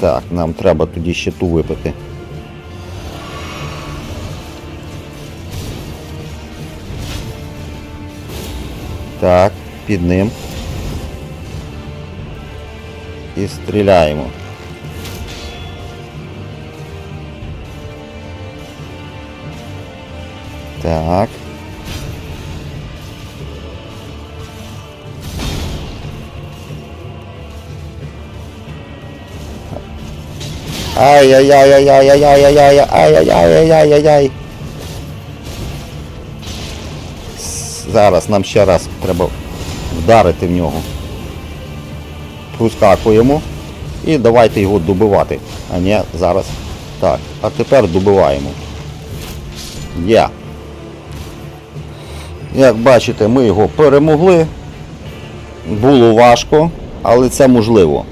Так, нам треба тоді ще ту випити. Так, під ним. І стріляємо. Так. Ай-яй-яй-яй-яй-яй-яй-яй-яй-яй-яй-яй-яй. Зараз нам ще раз треба вдарити в нього. Проскакуємо. І давайте його добивати. А ні, зараз. Так, а тепер добиваємо. Я. Як бачите, ми його перемогли. Було важко, але це можливо.